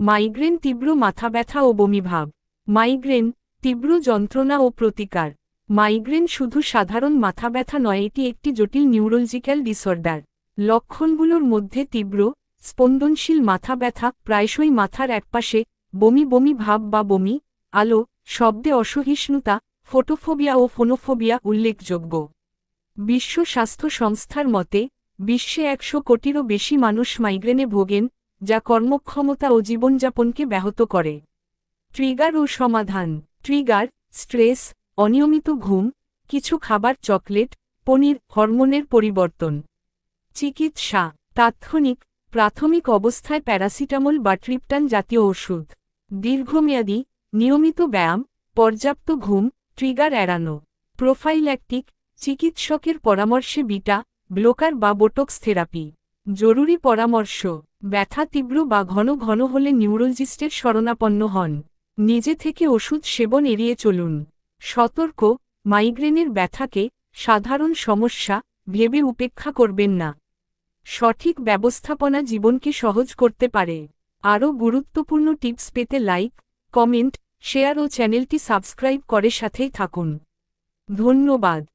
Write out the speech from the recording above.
Migraine তীব্র মাথা ব্যথা ও বমিভাব মাইগ্রেন তীব্র যন্ত্রণা ও প্রতিকার। মাইগ্রেন শুধু সাধারণ মাথা ব্যথা নয়, এটি একটি জটিল নিউরোলজিক্যাল ডিসঅর্ডার। লক্ষণগুলোর মধ্যে তীব্র, স্পন্দনশীল মাথা ব্যথা, প্রায়শই মাথার একপাশে বমি বমি ভাব বা বমি, আলো, শব্দে অসহিষ্ণুতা, ফোটোফোবিয়া ও ফোনোফোবিয়া উল্লেখযোগ্য। বিশ্ব স্বাস্থ্য সংস্থার মতে, বিশ্বে একশো কোটিরও বেশি মানুষ মাইগ্রেনে ভোগেন যা কর্মক্ষমতা ও জীবনযাপনকে ব্যাহত করে। ট্রিগার ও সমাধান। ট্রিগার, স্ট্রেস, অনিয়মিত ঘুম, কিছু খাবার, চকলেট, পনির, হরমোনের পরিবর্তন। চিকিৎসা। তাৎক্ষণিক, প্রাথমিক অবস্থায় প্যারাসিটামল বা ট্রিপটান জাতীয় ওষুধ। দীর্ঘমেয়াদী, নিয়মিত ব্যায়াম, পর্যাপ্ত ঘুম, ট্রিগার এড়ানো। প্রোফাইল্যাকটিক, চিকিৎসকের পরামর্শে বিটা, ব্লোকার বা বোটক্স থেরাপি। জরুরি পরামর্শ। ব্যথা তীব্র বা ঘন ঘন হলে নিউরোলজিস্টের শরণাপন্ন হন। নিজে থেকে ওষুধ সেবন এড়িয়ে চলুন। সতর্ক, মাইগ্রেনের ব্যথাকে সাধারণ সমস্যা ভেবে উপেক্ষা করবেন না। সঠিক ব্যবস্থাপনা জীবনকে সহজ করতে পারে। আরও গুরুত্বপূর্ণ টিপস পেতে লাইক, কমেন্ট, শেয়ার ও চ্যানেলটি সাবস্ক্রাইব করে সাথেই থাকুন। ধন্যবাদ।